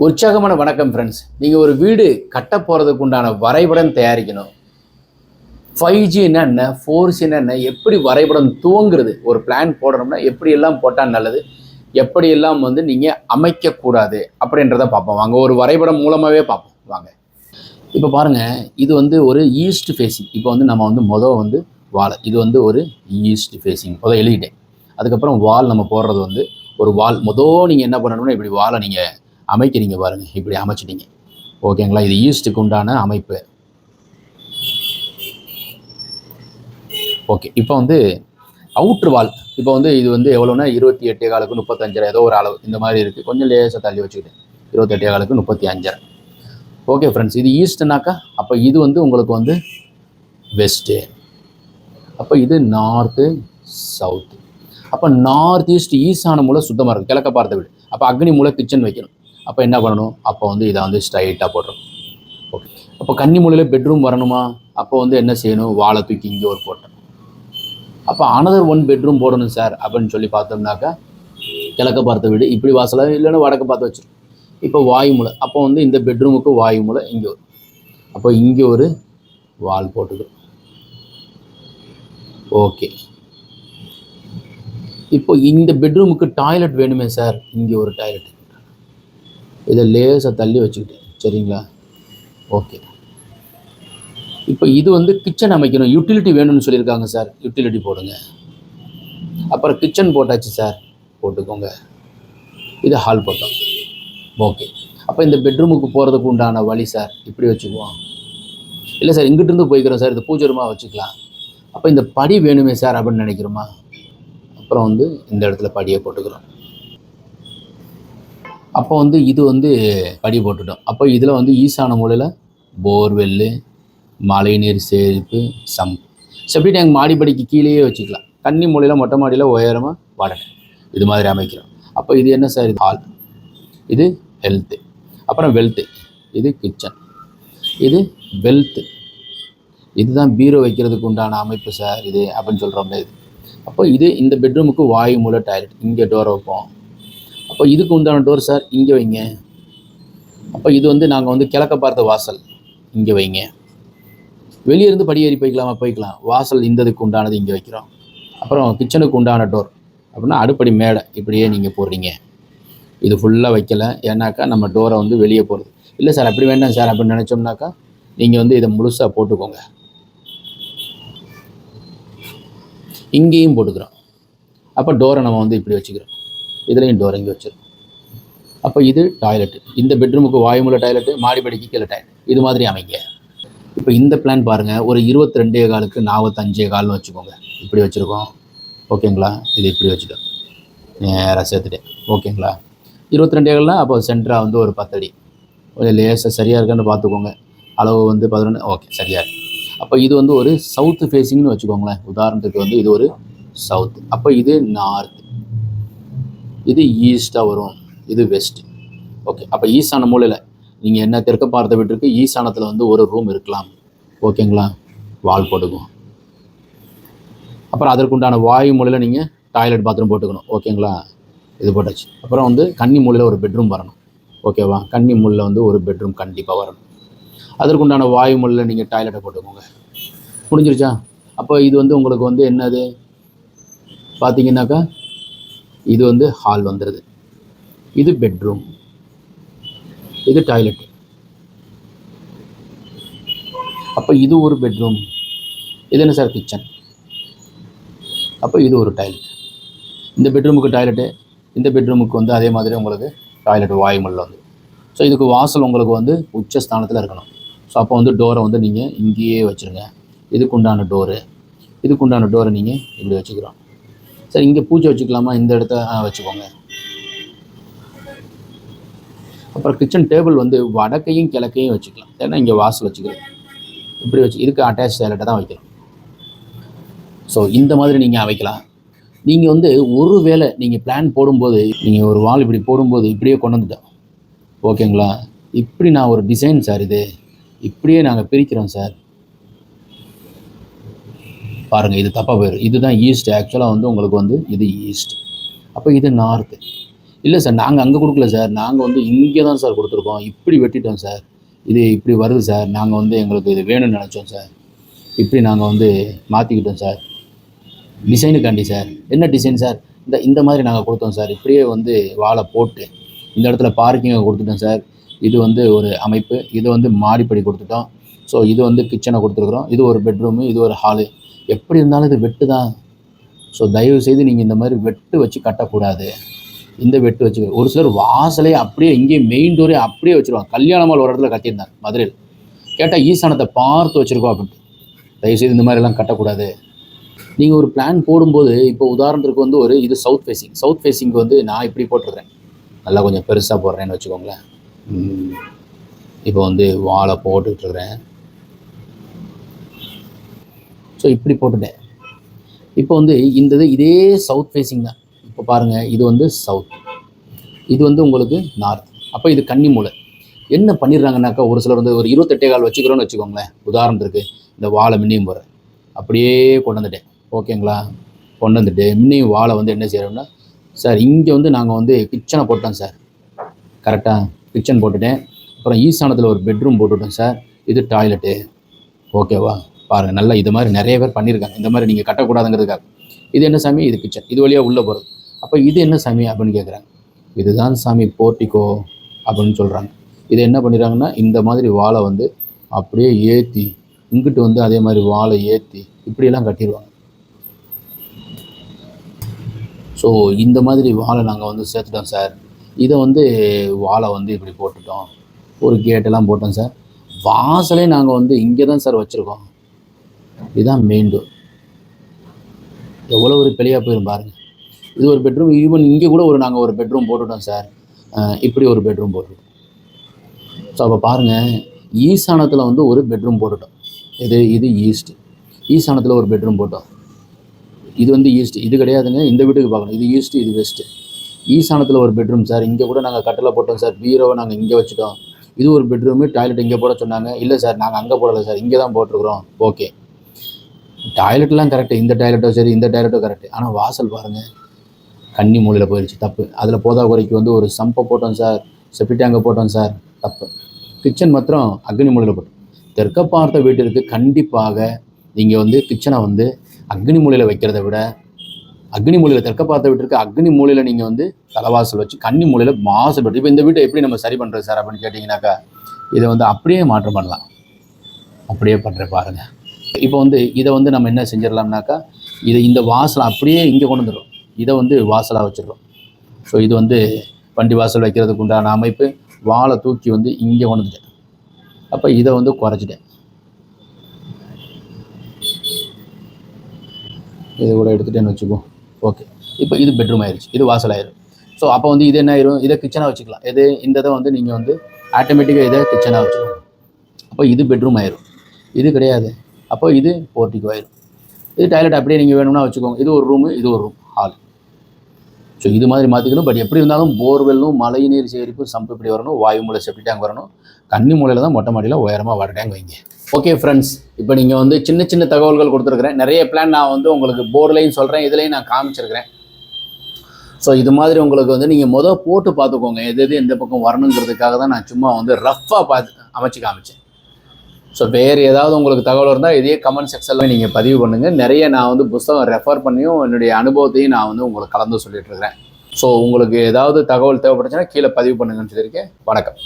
உற்சாகமான வணக்கம் ஃப்ரெண்ட்ஸ் நீங்கள் ஒரு வீடு கட்ட போகிறதுக்கு உண்டான வரைபடம் தயாரிக்கணும். ஃபைவ் ஜின்னா என்ன ஃபோர் ஜின்னா என்ன எப்படி வரைபடம் துவங்குறது ஒரு பிளான் போடணும்னா எப்படியெல்லாம் போட்டால் நல்லது எப்படியெல்லாம் வந்து நீங்கள் அமைக்கக்கூடாது அப்படின்றத பார்ப்போம். வாங்க ஒரு வரைபடம் மூலமாகவே பார்ப்போம். வாங்க. இப்போ பாருங்கள் இது வந்து ஒரு ஈஸ்ட் ஃபேஸிங் இப்போ வந்து நம்ம வந்து மொதல் வந்து வால் இது வந்து ஒரு ஈஸ்ட் ஃபேஸிங் முதல் எழுதிட்டேன். அதுக்கப்புறம் வால் நம்ம போடுறது வந்து ஒரு வால் மொதல் நீங்கள் என்ன பண்ணணும்னா இப்படி வாலை நீங்கள் அமைக்கிறீங்க பாருங்கள் இப்படி அமைச்சிட்டீங்க. ஓகேங்களா? இது ஈஸ்ட்டுக்கு உண்டான அமைப்பு. ஓகே. இப்போ வந்து அவுட்ரு வால். இப்போ வந்து இது வந்து எவ்வளோனா இருபத்தி எட்டே காலுக்கு முப்பத்தஞ்சரை. ஏதோ ஒரு அளவு. இந்த மாதிரி இருக்குது கொஞ்சம் லேசாக தள்ளி வச்சுக்கிட்டேன். இருபத்தெட்டே காலுக்கு முப்பத்தி அஞ்சரை. ஓகே ஃப்ரெண்ட்ஸ் இது ஈஸ்ட்னாக்கா அப்போ இது வந்து உங்களுக்கு வந்து வெஸ்ட்டு அப்போ இது நார்த்து சவுத்து அப்போ நார்த் ஈஸ்ட் ஈசான மூலம் சுத்தமாக இருக்கும். கிழக்க பார்த்த வீடு. அப்போ அக்னி மூலை கிச்சன் வைக்கணும். அப்போ என்ன பண்ணணும்? அப்போ வந்து இதை வந்து ஸ்ட்ரைட்டாக போடுறோம் ஓகே அப்போ கன்னி மூலையில் பெட்ரூம் வரணுமா? அப்போ வந்து என்ன செய்யணும்? வாழை தூக்கி இங்கே ஒரு போட்டோம் அப்போ அனதர் ஒன் பெட்ரூம் போடணும் சார் அப்படின்னு சொல்லி பார்த்தோம்னாக்கா கிழக்க பார்த்த வீடு இப்படி வாசலாக இல்லைன்னா வடக்க பார்த்து வச்சிருக்கோம். இப்போ வாயு மூலை அப்போ வந்து இந்த பெட்ரூமுக்கு வாயு மூலை இங்கே வரும். அப்போ இங்கே ஒரு வால் போட்டுக்கிறோம். ஓகே இப்போ இந்த பெட்ரூமுக்கு டாய்லெட் வேணுமே சார் இங்கே ஒரு டாய்லெட் இதை லேசாக தள்ளி வச்சுக்கிட்டேன் சரிங்களா? ஓகே இப்போ இது வந்து கிச்சன் அமைக்கணும். யூட்டிலிட்டி வேணும்னு சொல்லியிருக்காங்க சார் யூட்டிலிட்டி போடுங்க. அப்புறம் கிச்சன் போட்டாச்சு சார் போட்டுக்கோங்க. இது ஹால் போட்டோம். ஓகே அப்போ இந்த பெட்ரூமுக்கு போகிறதுக்கு உண்டான வழி சார் இப்படி வச்சுக்குவோம். இல்லை சார் இங்கிட்டிருந்து போய்க்கிறோம் சார் இது பூஜை ரூமாக வச்சுக்கலாம். அப்போ இந்த படி வேணுமே சார் அப்படின்னு நினைக்கிறோமா? அப்புறம் வந்து இந்த இடத்துல படியை போட்டுக்கிறோம். அப்போ வந்து இது வந்து படி போட்டுட்டோம். அப்போ இதில் வந்து ஈசான மூலையில் போர்வெல்லு மழைநீர் சேரிப்பு சம். செப்டி டேங்க் மாடிப்படிக்கு கீழேயே வச்சுக்கலாம். தண்ணி மூலையில் மொட்டை மாடியில் உயரமாக வாடகை. இது மாதிரி அமைக்கிறோம். அப்போ இது என்ன சார்? இது ஹால் இது ஹெல்த்து அப்புறம் வெல்த்து இது கிச்சன் இது வெல்த்து இதுதான் பீரோ வைக்கிறதுக்கு உண்டான அமைப்பு சார் இது அப்படின்னு சொல்கிறோம்ல இது. அப்போ இது இந்த பெட்ரூமுக்கு வாயு மூல டாய்லெட் இங்கே டோர் வைப்போம் அப்போ இதுக்கு உண்டான டோர் சார் இங்கே வைங்க. அப்போ இது வந்து நாங்கள் வந்து கிழக்க பார்த்த வாசல். இங்கே வைங்க. வெளியிருந்து படியேறி போய்க்கலாமா? போய்க்கலாம். வாசல் இந்ததுக்கு உண்டானது இங்கே வைக்கிறோம். அப்புறம் கிச்சனுக்கு உண்டான டோர் அப்படின்னா அடுப்படி மேடை. இப்படியே நீங்கள் போடுறீங்க. இது ஃபுல்லாக வைக்கல. ஏன்னாக்கா நம்ம டோரை வந்து வெளியே போகிறது இல்லை சார் அப்படி வேண்டாம் சார் அப்படின்னு நினச்சோம்னாக்கா நீங்கள் வந்து இதை முழுசாக போட்டுக்கோங்க. இங்கேயும் போட்டுக்கிறோம். அப்போ டோரை நம்ம வந்து இப்படி வச்சுக்கிறோம். இதுலேயும் டோர் இங்கே வச்சுருக்கோம். அப்போ இது டாய்லெட்டு இந்த பெட்ரூமுக்கு வாயுமுள்ள டாய்லெட்டு மாடிப்படிக்கு கீழே டாய்லெட் இது மாதிரி அமைங்க. இப்போ இந்த பிளான் பாருங்கள் ஒரு இருபத்தி ரெண்டே காலுக்கு நாற்பத்தஞ்சே கால்னு வச்சுக்கோங்க. இப்படி வச்சுருக்கோம். ஓகேங்களா? இது இப்படி வச்சுட்டோம். நேராக சேர்த்துட்டேன் ஓகேங்களா? இருபத்தி ரெண்டே கால்னா அப்போ சென்டராக வந்து ஒரு பத்தடி. கொஞ்சம் லேசாக சரியாக இருக்கான்னு பார்த்துக்கோங்க. அளவு வந்து பதினொன்று ஓகே சரியாக இருக்கு. அப்போ இது வந்து ஒரு சவுத்து ஃபேஸிங்னு வச்சுக்கோங்களேன். உதாரணத்துக்கு வந்து இது ஒரு சவுத் அப்போ இது நார்த் இது ஈஸ்ட்டாக வரும். இது வெஸ்ட் ஓகே அப்போ ஈசான மூலையில் நீங்கள் என்ன தெற்க பார்த்த வீட்டிற்கு ஈசானத்தில் வந்து ஒரு ரூம் இருக்கலாம். ஓகேங்களா வால் போட்டுக்குவோம். அப்புறம் அதற்குண்டான வாயு மூலையில் நீங்கள் டாய்லெட் பாத்ரூம் போட்டுக்கணும். ஓகேங்களா இது போட்டாச்சு. அப்புறம் வந்து கன்னி மூலையில் ஒரு பெட்ரூம் வரணும். ஓகேவா கன்னி மூலையில் வந்து ஒரு பெட்ரூம் கண்டிப்பாக வரணும். அதற்குண்டான வாயு மூலையில் நீங்கள் டாய்லெட்டை போட்டுக்கோங்க. முடிஞ்சிருச்சா அப்போ இது வந்து உங்களுக்கு வந்து என்னது? பார்த்தீங்கன்னாக்கா இது வந்து ஹால் வந்துடுது இது பெட்ரூம் இது டாய்லெட் அப்போ இது ஒரு பெட்ரூம் இது என்ன சார் கிச்சன் அப்போ இது ஒரு டாய்லெட் இந்த பெட்ரூமுக்கு டாய்லெட்டு இந்த பெட்ரூமுக்கு வந்து அதே மாதிரி உங்களுக்கு டாய்லெட் வாயுமல்ல வந்து. ஸோ இதுக்கு வாசல் உங்களுக்கு வந்து உச்ச ஸ்தானத்தில் இருக்கணும். ஸோ அப்போ வந்து டோரை வந்து நீங்கள் இங்கேயே வச்சுருங்க. இதுக்கு உண்டான டோரு இதுக்கு உண்டான டோரை நீங்கள் இப்படி வச்சுக்கிறோம். சரி இங்கே பூஜை வச்சுக்கலாமா? இந்த இடத்த வச்சுக்கோங்க. அப்புறம் கிச்சன் டேபிள் வந்து வடக்கையும் கிழக்கையும் வச்சுக்கலாம். ஏன்னா இங்கே வாசல் வச்சுக்கிறோம். இப்படி வச்சு இதுக்கு அட்டாச் டாய்லெட்டை தான் வைக்கிறோம். ஸோ இந்த மாதிரி நீங்கள் வைக்கலாம். நீங்கள் வந்து ஒரு வேளை நீங்கள் பிளான் போடும்போது நீங்கள் ஒரு வால் இப்படி போடும்போது இப்படியே கொண்டு வந்துட்டோம் ஓகேங்களா இப்படி நான் ஒரு டிசைன் சார் இது. இப்படியே நாங்கள் பிரிக்கிறோம் சார் பாருங்கள் இது தப்பாக போயிடும் இதுதான் ஈஸ்ட் ஆக்சுவலாக வந்து உங்களுக்கு வந்து இது ஈஸ்ட் அப்போ இது நார்த்து இல்லை சார் நாங்கள் அங்கே கொடுக்கல சார் நாங்கள் வந்து இங்கே தான் சார் கொடுத்துருக்கோம். இப்படி வெட்டிட்டோம் சார் இது இப்படி வருது சார் நாங்கள் வந்து எங்களுக்கு இது வேணும்னு நினச்சோம் சார் இப்படி நாங்கள் வந்து மாற்றிக்கிட்டோம் சார் டிசைனுக்காண்டி சார் என்ன டிசைன் சார் இந்த இந்த மாதிரி நாங்கள் கொடுத்தோம் சார் இப்படியே வந்து வாழை போட்டு இந்த இடத்துல பார்க்கிங்கை கொடுத்துட்டோம் சார் இது வந்து ஒரு அமைப்பு. இது வந்து மாடிப்படி கொடுத்துட்டோம். ஸோ இது வந்து கிச்சனை கொடுத்துருக்குறோம். இது ஒரு பெட்ரூமு இது ஒரு ஹாலு எப்படி இருந்தாலும் இது வெட்டு தான் ஸோ தயவு செய்து நீங்கள் இந்த மாதிரி வெட்டு வச்சு கட்டக்கூடாது. இந்த வெட்டு வச்சு ஒரு சிலர் வாசலே அப்படியே இங்கேயே மெயின் டோரே அப்படியே வச்சுருவாங்க. கல்யாணமால் ஒரு இடத்துல கட்டியிருந்தாங்க மதுரையில். கேட்டால் ஈசானத்தை பார்த்து வச்சுருக்கோம் அப்படின்ட்டு தயவுசெய்து இந்த மாதிரிலாம் கட்டக்கூடாது. நீங்கள் ஒரு பிளான் போடும்போது இப்போ உதாரணத்துக்கு வந்து ஒரு இது சவுத் ஃபேஸிங் சவுத் ஃபேஸிங் வந்து நான் இப்படி போட்டிருக்கேன் நல்லா கொஞ்சம் பெருசாக போடுறேன்னு வச்சுக்கோங்களேன். இப்போ வந்து வாழை போட்டுக்கிட்டு இருக்கிறேன். ஸோ இப்படி போட்டுட்டேன். இப்போ வந்து இந்த இது இதே சவுத் ஃபேஸிங் தான். இப்போ பாருங்கள் இது வந்து சவுத் இது வந்து உங்களுக்கு நார்த் அப்போ இது கன்னி மூலை. என்ன பண்ணிடுறாங்கனாக்கா ஒரு சிலர் வந்து ஒரு இருபத்தெட்டே கால் வச்சுக்கிறோன்னு வச்சுக்கோங்களேன். உதாரணத்துக்கு இந்த வாழை மின்னியும் போகிறேன் அப்படியே கொண்டு வந்துட்டேன். ஓகேங்களா? கொண்டு வந்துட்டு மின்னியும் வாழை வந்து என்ன செய்கிறோம்னா சார் இங்கே வந்து நாங்கள் வந்து கிச்சனை போட்டோம் சார். கரெக்டாக கிச்சன் போட்டுட்டேன். அப்புறம் ஈசானத்தில் ஒரு பெட்ரூம் போட்டுவிட்டோம் சார். இது டாய்லெட்டு ஓகேவா? பாருங்கள் நல்லா இது மாதிரி நிறைய பேர் பண்ணியிருக்காங்க. இந்த மாதிரி நீங்கள் கட்டக்கூடாதுங்கிறதுக்காக. இது என்ன சாமி? இது கிச்சன் இது வழியாக உள்ளே போகிறது அப்போ இது என்ன சாமி அப்படின்னு கேட்குறாங்க இதுதான் சாமி போர்ட்டிக்கோ அப்படின்னு சொல்கிறாங்க இதை என்ன பண்ணிடுறாங்கன்னா இந்த மாதிரி வாழை வந்து அப்படியே ஏற்றி இங்கிட்டு வந்து அதே மாதிரி வாழை ஏற்றி இப்படியெல்லாம் கட்டிடுவாங்க. ஸோ இந்த மாதிரி வாழை நாங்கள் வந்து சேர்த்துட்டோம் சார் இதை வந்து வாழை வந்து இப்படி போட்டுட்டோம். ஒரு கேட்டெல்லாம் போட்டோம் சார் வாசலே நாங்கள் வந்து இங்கே தான் சார் வச்சுருக்கோம். இதுதான் மெயின் டோர் எவ்வளோ ஒரு பெளியாக போயிடும் பாருங்கள் இது ஒரு பெட்ரூம் ஈவன் இங்கே கூட ஒரு நாங்கள் ஒரு பெட்ரூம் போட்டுவிட்டோம் சார் இப்படி ஒரு பெட்ரூம் போட்டுட்டோம். ஸோ அப்போ பாருங்கள் ஈசானத்தில் வந்து ஒரு பெட்ரூம் போட்டுட்டோம். இது இது ஈஸ்ட் ஈசானத்தில் ஒரு பெட்ரூம் போட்டோம். இது வந்து ஈஸ்ட் இது கிடையாதுங்க இந்த வீட்டுக்கு பார்க்கணும். இது ஈஸ்ட் இது வெஸ்ட்டு ஈசானத்தில் ஒரு பெட்ரூம் சார் இங்கே கூட நாங்கள் கட்டில் போட்டோம் சார் பீரோவை நாங்கள் இங்கே வச்சுட்டோம். இது ஒரு பெட்ரூமு டாய்லெட் இங்கே போட சொன்னாங்க. இல்லை சார் நாங்கள் அங்கே போடலை சார் இங்கே தான் போட்டிருக்கிறோம். ஓகே டாய்லெட்லாம் கரெக்டு இந்த டாய்லெட்டோ சரி இந்த டாய்லெட்டோ கரெக்டு ஆனால் வாசல் பாருங்கள் கன்னி மூலையில் போயிடுச்சு தப்பு. அதில் போதா குறைக்கு வந்து ஒரு சம்பை போட்டோம் சார் செப்பி டேங்கை போட்டோம் சார் தப்பு. கிச்சன் மாத்திரம் அக்னி மூலையில் போட்டோம். தெற்க பார்த்த வீட்டிற்கு கண்டிப்பாக நீங்கள் வந்து கிச்சனை வந்து அக்னி மூலையில் வைக்கிறத விட அக்னி மூலையில் தெற்க பார்த்த வீட்டிற்கு அக்னி மூலையில் நீங்கள் வந்து தலைவாசல் வச்சு கன்னி மூலையில் மாசுபட்டு இப்போ இந்த வீட்டை எப்படி நம்ம சரி பண்ணுறது சார் அப்படின்னு கேட்டிங்கனாக்கா இதை வந்து அப்படியே மாற்றம் பண்ணலாம். அப்படியே பண்ணுறேன் பாருங்கள் இப்போ வந்து இதை வந்து நம்ம என்ன செஞ்சிடலாம்னாக்கா இதை இந்த வாசலை அப்படியே இங்கே கொண்டு வந்துடும் இதை வந்து வாசலாக வச்சிடுறோம். ஸோ இது வந்து வண்டி வாசல் வைக்கிறதுக்கு உண்டான அமைப்பு வாழை தூக்கி வந்து இங்கே கொண்டு வந்துட்டேன். அப்போ இதை வந்து குறைச்சிட்டேன். இதை கூட எடுத்துட்டேன்னு வச்சுக்கோ. ஓகே இப்போ இது பெட்ரூம் ஆயிடுச்சு இது வாசல் ஆயிரும். ஸோ அப்போ வந்து இது என்ன ஆயிரும்? இதை கிச்சனாக வச்சுக்கலாம். இது இந்த இதை வந்து நீங்கள் வந்து ஆட்டோமேட்டிக்காக இதை கிச்சனாக வச்சுக்கலாம். அப்போ இது பெட்ரூம் ஆயிரும். இது கிடையாது. அப்போ இது போர்ட்டிகோ ஆயிரும். இது டாய்லெட் அப்படியே நீங்கள் வேணும்னா வச்சுக்கோங்க. இது ஒரு ரூமு இது ஒரு ரூம் ஹால். ஸோ இது மாதிரி மாற்றிக்கணும் பட் எப்படி இருந்தாலும் போர்வெல்லும் மழை நீர் சேகரிப்பு சம்பு இப்படி வரணும் வாயு மூலை செப்டி டேங்க் வரணும். கன்னி மூலையில் தான் மொட்டை மாடியில் உயரமாக வாட்டர் டேங்க் வைங்க. ஓகே ஃப்ரெண்ட்ஸ் இப்போ நீங்கள் வந்து சின்ன சின்ன தகவல்கள் கொடுத்துருக்குறேன். நிறைய பிளான் நான் வந்து உங்களுக்கு போர்டுலையும் சொல்கிறேன் இதுலேயும் நான் காமிச்சிருக்கிறேன். ஸோ இது மாதிரி உங்களுக்கு வந்து நீங்கள் மொதல் போட்டு பார்த்துக்கோங்க. எது எது எந்த பக்கம் வரணுங்கிறதுக்காக தான் நான் சும்மா வந்து ரஃப்பாக பார்த்து அமைச்சு காமிச்சேன். ஸோ வேறு ஏதாவது உங்களுக்கு தகவல் இருந்தால் இதே கமெண்ட் செக்ஷனில் நீங்கள் பதிவு பண்ணுங்கள் நிறைய நான் வந்து புஸ்தகம் ரெஃபர் பண்ணியும் என்னுடைய அனுபவத்தையும் நான் வந்து உங்களுக்கு கலந்து சொல்லிட்டு இருக்கிறேன். ஸோ உங்களுக்கு ஏதாவது தகவல் தேவைப்படுச்சுன்னா கீழே பதிவு பண்ணுங்கன்னு சொல்லியிருக்கேன். வணக்கம்.